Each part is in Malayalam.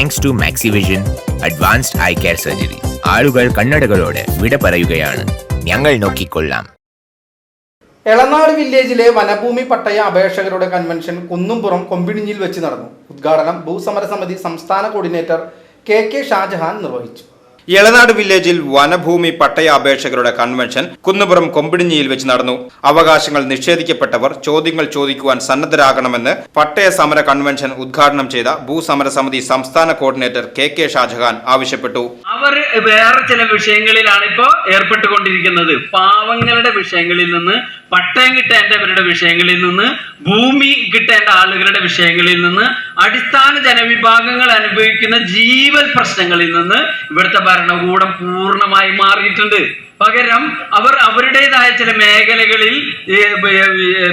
Thanks to Maxivision advanced eye care surgery ആളുകൾ കണ്ണടകളോട് വിട പറയുകയാണ്. ഞങ്ങൾ നോക്കിക്കൊള്ളാം. എളനാട് വില്ലേജിലെ വനഭൂമി പട്ടയ അപേക്ഷകരുടെ കൺവെൻഷൻ കുന്നുംപുറം കൊമ്പിണിഞ്ഞിൽ വെച്ച് നടന്നു. ഉദ്ഘാടനം ഭൂസമര സമിതി സംസ്ഥാന കോർഡിനേറ്റർ കെ കെ ഷാജഹാൻ നിർവഹിച്ചു. എളനാട് വില്ലേജിൽ വനഭൂമി പട്ടയ അപേക്ഷകരുടെ കൺവെൻഷൻ കുന്നുപുറം കൊമ്പിടിഞ്ഞിയിൽ വെച്ച് നടന്നു. അവകാശങ്ങൾ നിഷേധിക്കപ്പെട്ടവർ ചോദ്യങ്ങൾ ചോദിക്കുവാൻ സന്നദ്ധരാകണമെന്ന് പട്ടയ സമര കൺവെൻഷൻ ഉദ്ഘാടനം ചെയ്ത ഭൂസമര സമിതി സംസ്ഥാന കോർഡിനേറ്റർ കെ കെ ഷാജഹാൻ ആവശ്യപ്പെട്ടു. അവർ വേറെ ചില വിഷയങ്ങളിലാണ് ഇപ്പോൾ ഏർപ്പെട്ടുകൊണ്ടിരിക്കുന്നത്. പാവങ്ങളുടെ വിഷയങ്ങളിൽ നിന്ന് പട്ടയം കിട്ടേണ്ടവരുടെ വിഷയങ്ങളിൽ നിന്ന് ഭൂമി കിട്ടേണ്ട ആളുകളുടെ വിഷയങ്ങളിൽ നിന്ന് അടിസ്ഥാന ജനവിഭാഗങ്ങൾ അനുഭവിക്കുന്ന ജീവൽ പ്രശ്നങ്ങളിൽ നിന്ന് ഇവിടുത്തെ ഭരണകൂടം പൂർണമായി മാറിയിട്ടുണ്ട്. പകരം അവർ അവരുടേതായ ചില മേഖലകളിൽ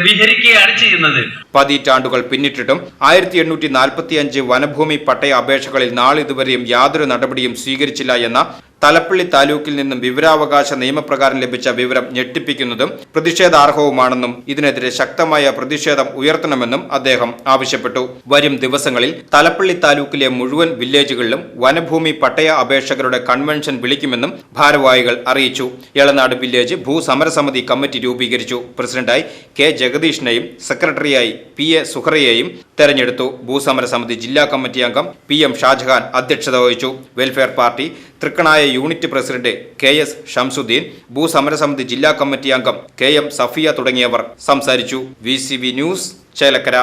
വിഹരിക്കുകയാണ് ചെയ്യുന്നത്. പതിറ്റാണ്ടുകൾ പിന്നിട്ടിട്ടും ആയിരത്തി എണ്ണൂറ്റി നാൽപ്പത്തി അഞ്ച് വനഭൂമി പട്ടയ അപേക്ഷകളിൽ നാളിതുവരെയും യാതൊരു നടപടിയും സ്വീകരിച്ചില്ല എന്ന തലപ്പള്ളി താലൂക്കിൽ നിന്നും വിവരാവകാശ നിയമപ്രകാരം ലഭിച്ച വിവരം ഞെട്ടിപ്പിക്കുന്നതും പ്രതിഷേധാർഹവുമാണെന്നും ഇതിനെതിരെ ശക്തമായ പ്രതിഷേധം ഉയർത്തണമെന്നും അദ്ദേഹം ആവശ്യപ്പെട്ടു. വരും ദിവസങ്ങളിൽ തലപ്പള്ളി താലൂക്കിലെ മുഴുവൻ വില്ലേജുകളിലും വനഭൂമി പട്ടയ അപേക്ഷകരുടെ കൺവെൻഷൻ വിളിക്കുമെന്നും ഭാരവാഹികൾ അറിയിച്ചു. എളനാട് വില്ലേജ് ഭൂസമരസമിതി കമ്മിറ്റി രൂപീകരിച്ചു. പ്രസിഡന്റായി കെ ജഗദീഷിനെയും സെക്രട്ടറിയായി പി എ സുഹറയെയും തെരഞ്ഞെടുത്തു. ഭൂസമരസമിതി ജില്ലാ കമ്മിറ്റി അംഗം പി എം ഷാജഹാൻ അധ്യക്ഷത വഹിച്ചു. Welfare party Thrikkanaya unit president K S Shamsuddin ഭൂസമരസമിതി ജില്ലാ കമ്മിറ്റി അംഗം കെ എം സഫിയ തുടങ്ങിയവർ സംസാരിച്ചു. V news Chelakkara.